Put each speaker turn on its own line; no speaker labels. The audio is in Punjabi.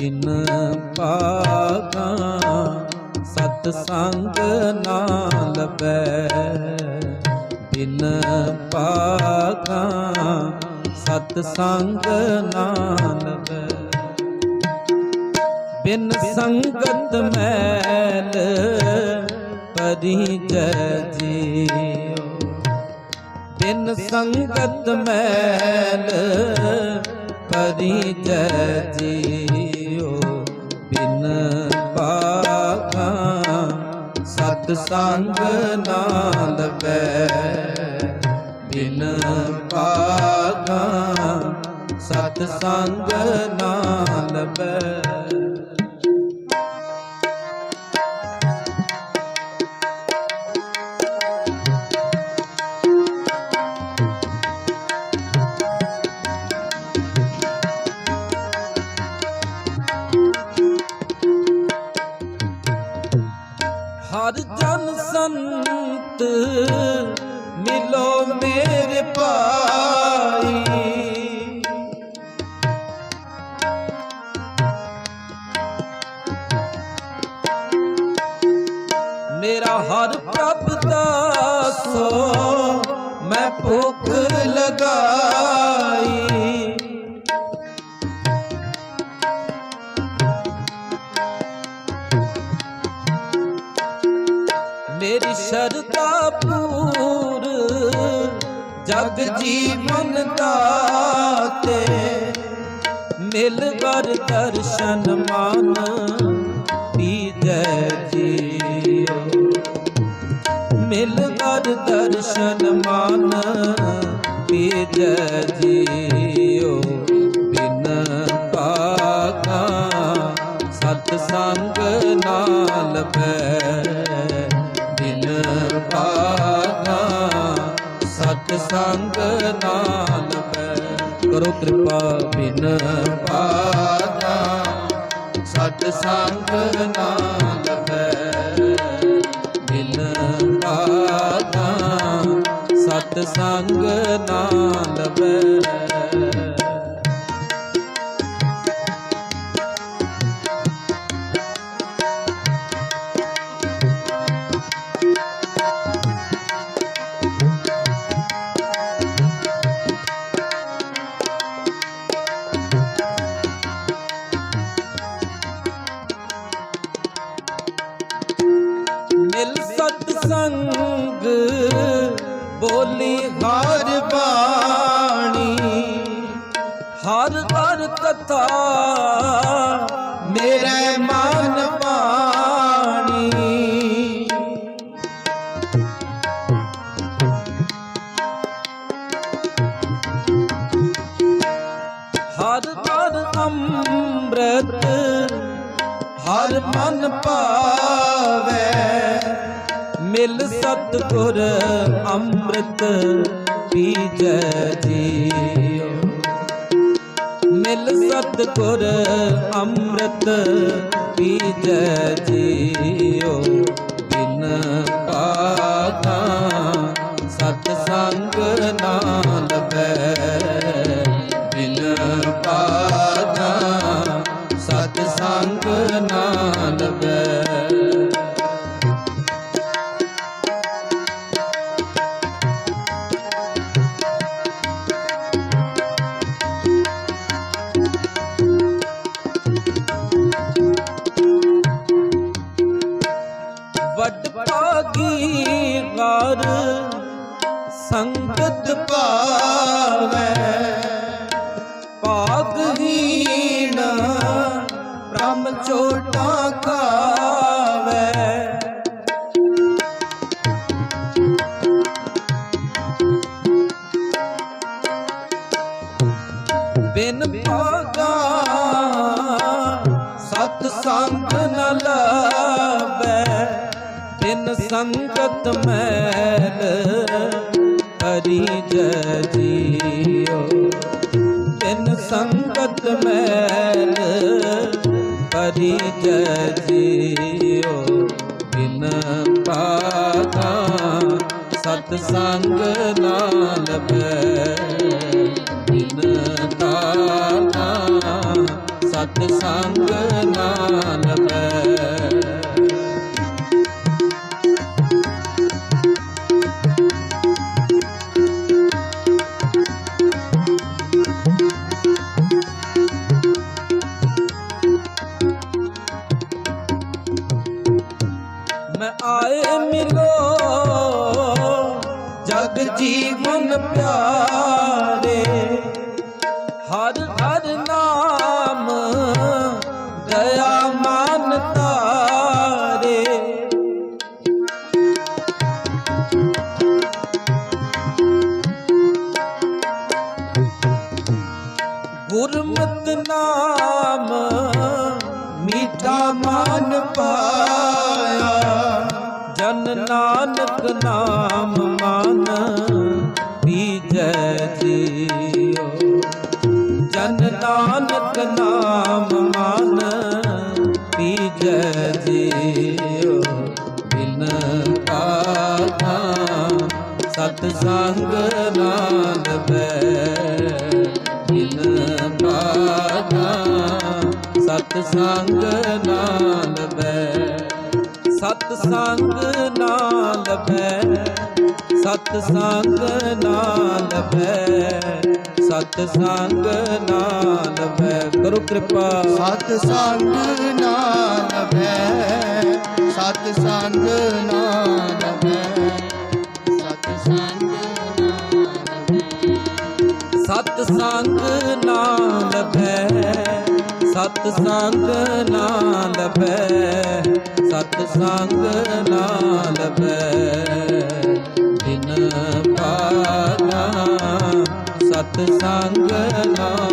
ਬਿਨ ਪਾਗਾ ਸਤ ਸੰਗ ਨਾ ਲਬੈ ਬਿਨ ਪਾਗਾ ਸਤ ਸੰਗ ਨਾ ਲਬੈ ਬਿਨ ਸੰਗਤ ਮੈਲ ਪਰਿਜੈ ਜੀਉ ਬਿਨ ਸੰਗਤ ਮੈਲ ਪਰਿਜੈ ਜੀਉ ਸੰਗ ਨਾਲ ਬੈ ਬਿਨ ਪਾਗਾ ਸਤ ਸੰਗ ਨਾਲ ਬੈ ਸੰਤ ਮਿਲੋ ਮੇਰੇ ਭਾਈ। ਮੇਰਾ ਹਰ ਪ੍ਰਭ ਦਾਸੋ ਮੈਂ ਭੁੱਖ ਲਗਾਈ। ਮੇਰੀ ਸ਼ਰਧਾ ਪੂਰ, ਜਗ ਜੀਵਨ ਦਾਤੇ। ਮਿਲ ਵਰ ਦਰਸ਼ਨ ਮਾਨ, ਪੀਜੈ ਜੀਓ ਮਿਲ ਵਰ ਦਰਸ਼ਨ ਮਾਨ, ਪੀਜੈ ਸਤ ਸੰਗ ਕਰੋ ਕਿਰਪਾ ਬਿਨ ਪਾਗਾ ਸਤ ਸੰਗ ਨਾਲ ਬੈ ਬਿਨ ਪਾਗਾ ਸਤ ਸੰਗ ਨਾਲ ਬੋਲੀ ਹਰ ਬਾਣੀ। ਹਰ ਹਰ ਕਥਾ ਮੇਰੇ ਮਨ ਪਾਣੀ। ਹਰ ਹਰ ਅੰਮ੍ਰਿਤ, ਹਰ ਮਨ ਪਾਵੇ ਮਿਲ ਸਤਗੁਰ ਅੰਮ੍ਰਿਤ ਪੀਜੈ ਜੀਉ ਮਿਲ ਸਤਗੁਰ ਅੰਮ੍ਰਿਤ ਪੀਜੈ ਜੀਉ ਬਿਨ ਪਾਗਾ ਸਤ ਸੰਗ ਨਾਲ ਬੈ ਬਿਨ ਪਾਗਾ ਸਤ ਸੰਗ ਨਾਲ ਬੈ ਸੰਗਤ ਪਾਵੇ। ਭਾਗਹੀਣ ਬ੍ਰਹਮ ਚੋਟਾ ਖਾਵੇ। ਬਿਨ ਭਾਗਾ ਸਤ ਸੰਗ ਨ ਲਾਵੇ ਬਿਨ ਸੰਗਤ ਮੈਲ ਹਰੀ ਜੈ ਜੀਓ ਬਿਨ ਸੰਗਤ ਮੈਲ ਹਰੀ ਜੈ ਜੀਓ ਬਿਨ ਪਾਗਾ ਸਤ ਸੰਗ ਨਾਲ ਬੈ ਬਿਨ ਤਾਨਾ ਸਤ ਸੰਗ ਨਾਲ ਬੈ ਆਏ ਮਿਲੋ। ਜਗ ਜੀਵਨ ਪਿਆਰੇ, ਹਰ ਹਰ ਨਾਮ ਦਇਆ ਮਾਨ ਤਾਰੇ। ਗੁਰਮਤ ਨਾਮ ਮੀਠਾ ਮਾਨ ਪਾਇਆ। ਜਨ ਨਾਨਕ ਨਾਮ ਮਨ, ਪੀਜੈ ਜੀਓ। ਜਨ ਨਾਨਕ ਨਾਮ ਮਨ, ਪੀਜੈ ਜੀਓ। ਬਿਨ ਪਾਤਾ ਸਤ ਸੰਗ ਨਾਲ ਬੈ ਬਿਨ ਪਾਤਾ ਸਤ ਸੰਗ ਨਾਲ ਬੈ ਸਤ ਸੰਗ ਨਾਲ ਬੈ ਸਤ ਸੰਗ ਨਾਲ ਬੈ ਸਤ ਸੰਗ ਨਾਲ ਬੈ ਕਰੋ ਕਿਰਪਾ।
ਸਤ ਸੰਗ ਨਾਲ ਭੈ ਸਤ ਸੰਗ ਨਾਲ ਭੈ ਸਤ ਸੰਗ
ਸਤ ਸੰਗ ਨਾਲ ਬੈ ਸਤ ਸੰਗ ਨਾਲ ਬੈ ਸਤ ਸੰਗ ਨਾਲ ਬੈ। ਬਿਨ ਪਾਲਾ ਸਤ ਸੰਗ ਨਾਲ